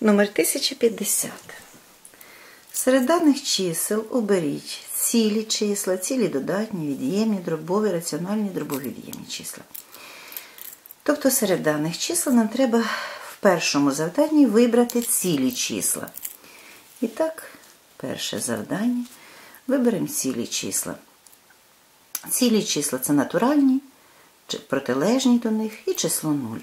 Номер 1050. Серед даних чисел оберіть цілі числа, цілі додатні, від'ємні, дробові, раціональні, дробові від'ємні числа. Тобто серед даних чисел нам треба в першому завданні вибрати цілі числа. І так, перше завдання. Виберемо цілі числа. Цілі числа це натуральні, протилежні до них і число 0.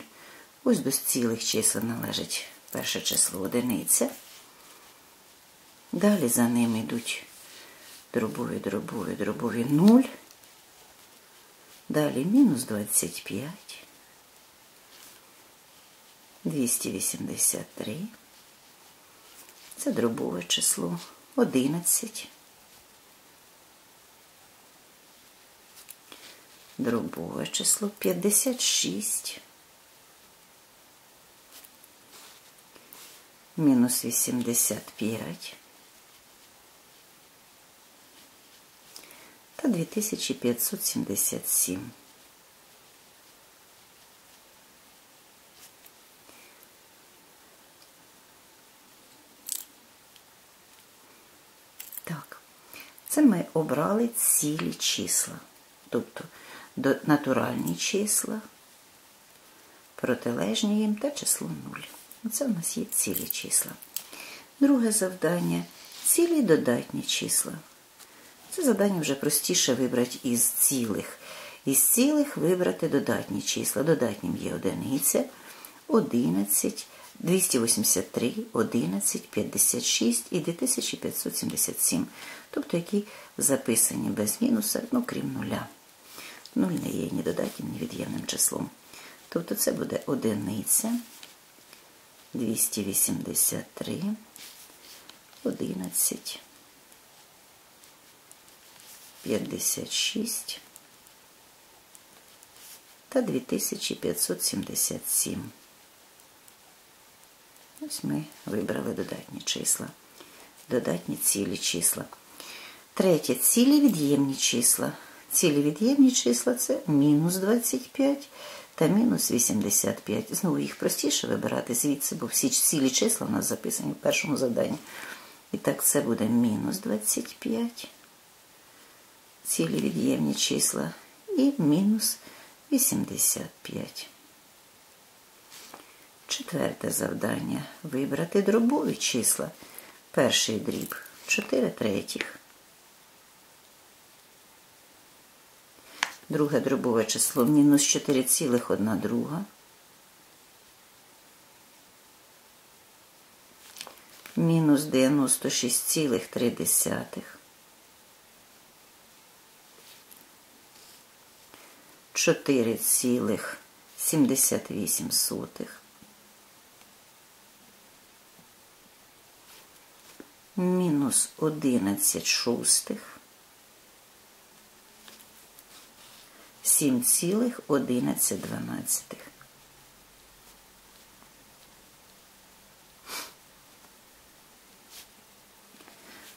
Ось до цілих чисел належить перше число одиниця. Далі за ними йдуть дробові, дробові, дробові 0. Далі мінус 25, 283. Це дробове число 11. Дробове число 56. Мінус 85. Та 2577. Так, це ми обрали цілі числа. Тобто натуральні числа, протилежні їм та число 0. Оце у нас є цілі числа. Друге завдання цілі додатні числа. Це завдання вже простіше вибрати із цілих. Із цілих вибрати додатні числа. Додатнім є одиниця, 11, 283, 11, 56 і 2577. Тобто, які записані без мінуса, ну крім нуля. Нуль не є ні додатнім, ні від'ємним числом. Тобто це буде одиниця, 283, 11, 56 та 2577. Ось ми вибрали додатні числа, додатні цілі числа. Третє цілі від'ємні числа. Цілі від'ємні числа це мінус 25 та мінус 85. Знову їх простіше вибирати звідси, бо всі цілі числа у нас записані в першому заданні. І так, це буде мінус 25, цілі від'ємні числа, і мінус 85. Четверте завдання вибрати дробові числа. Перший дріб 4 третіх. Друге дробове число мінус 4,1 друга. Мінус 96,3. Чотири цілих сімдесят вісім сотих. Мінус одинадцять шостих. 7,11.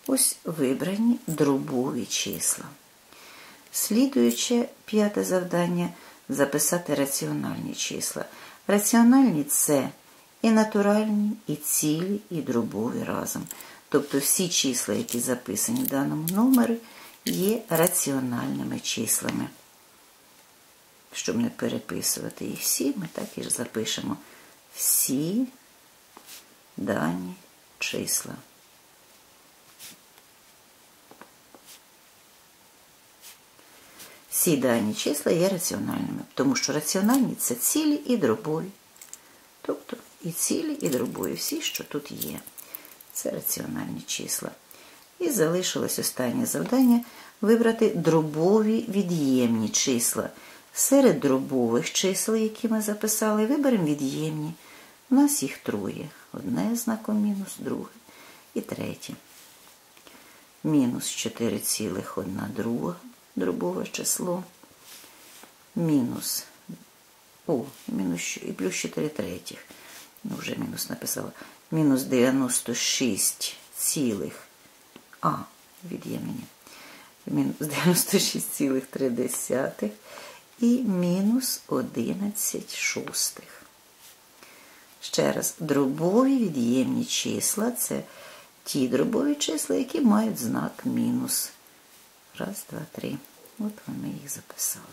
Ось вибрані дробові числа. Слідуюче п'яте завдання записати раціональні числа. Раціональні це і натуральні, і цілі, і дробові разом. Тобто всі числа, які записані в даному номері, є раціональними числами щоб не переписувати їх всі, ми так і запишемо всі дані числа. Всі дані числа є раціональними, тому що раціональні це цілі і дробові. Тобто і цілі, і дробові, всі, що тут є. Це раціональні числа. І залишилось останнє завдання вибрати дробові від'ємні числа. Серед дробових чисел, які ми записали, виберемо від'ємні. У нас їх троє. Одне знаком мінус, друге і третє. Мінус 4,1 друга дробове число. Мінус. О, мінус і плюс 4 третіх. Ну, вже мінус написала. Мінус 96 цілих. А, від'ємні. Мінус 96,3 і мінус 11 шостих. Ще раз, дробові від'ємні числа це ті дробові числа, які мають знак мінус. Раз, два, три. От ми їх записали.